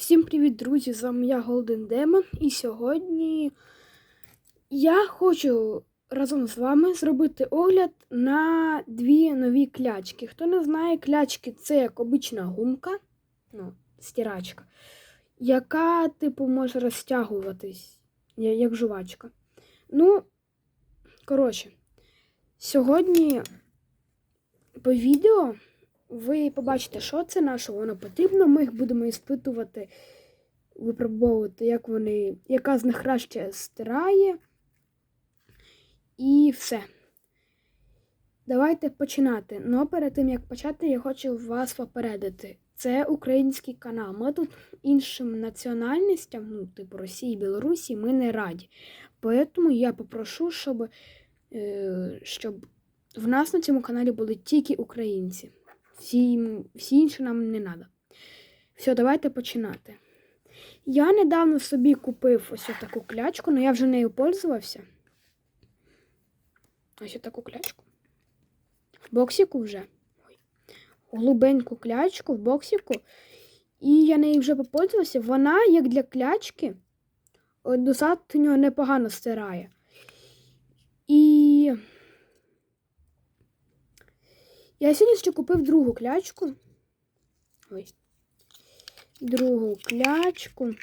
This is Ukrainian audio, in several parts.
Всім привіт, друзі! З вами я Golden Demon. І сьогодні я хочу разом з вами зробити огляд на дві нові клячки. Хто не знає, клячки це як обична гумка, ну, стирачка, яка, типу, може розтягуватись, як жувачка. Ну, коротше, сьогодні по відео ви побачите, що це на що воно потрібно. Ми їх будемо іспитувати, випробовувати, як вони, яка з них краще стирає. І все. Давайте починати. Ну, перед тим як почати, я хочу вас попередити. Це український канал. Ми тут іншим національностям, ну, типу Росії, Білорусі, ми не раді. Тому я попрошу, щоб, е, щоб в нас на цьому каналі були тільки українці. Всі, всі інші нам не треба. Все, давайте починати. Я недавно собі купив ось таку клячку, але я вже нею пользувався. Ось таку клячку. В боксику вже. Голубеньку клячку в боксику. І я нею вже попользувався. Вона, як для клячки, достатньо непогано стирає. І я сьогодні ще купив другу клячку. Ой. Другу клячку.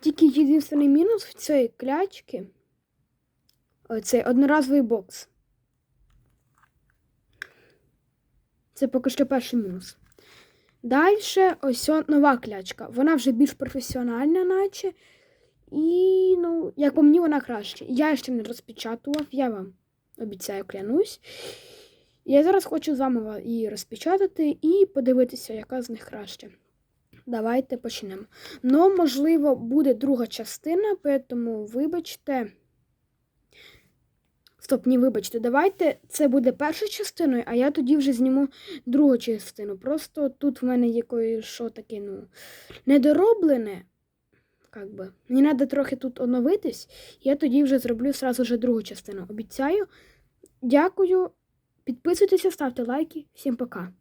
Тільки єдиний мінус в цій клячці. Оцей одноразовий бокс. Це поки що перший мінус. Далі ось нова клячка. Вона вже більш професіональна, наче. І, ну, як по мені, вона краще. Я ще не розпечатував, я вам обіцяю, клянусь. Я зараз хочу з її розпечатати і подивитися, яка з них краще. Давайте почнемо. Ну, можливо, буде друга частина, тому вибачте. Стоп, не вибачте, давайте це буде першою частиною, а я тоді вже зніму другу частину. Просто тут в мене є кое-що таке, ну, недороблене. Как би. Мені треба трохи тут оновитись, я тоді вже зроблю сразу же другу частину. Обіцяю. Дякую. Підписуйтеся, ставте лайки. Всім пока.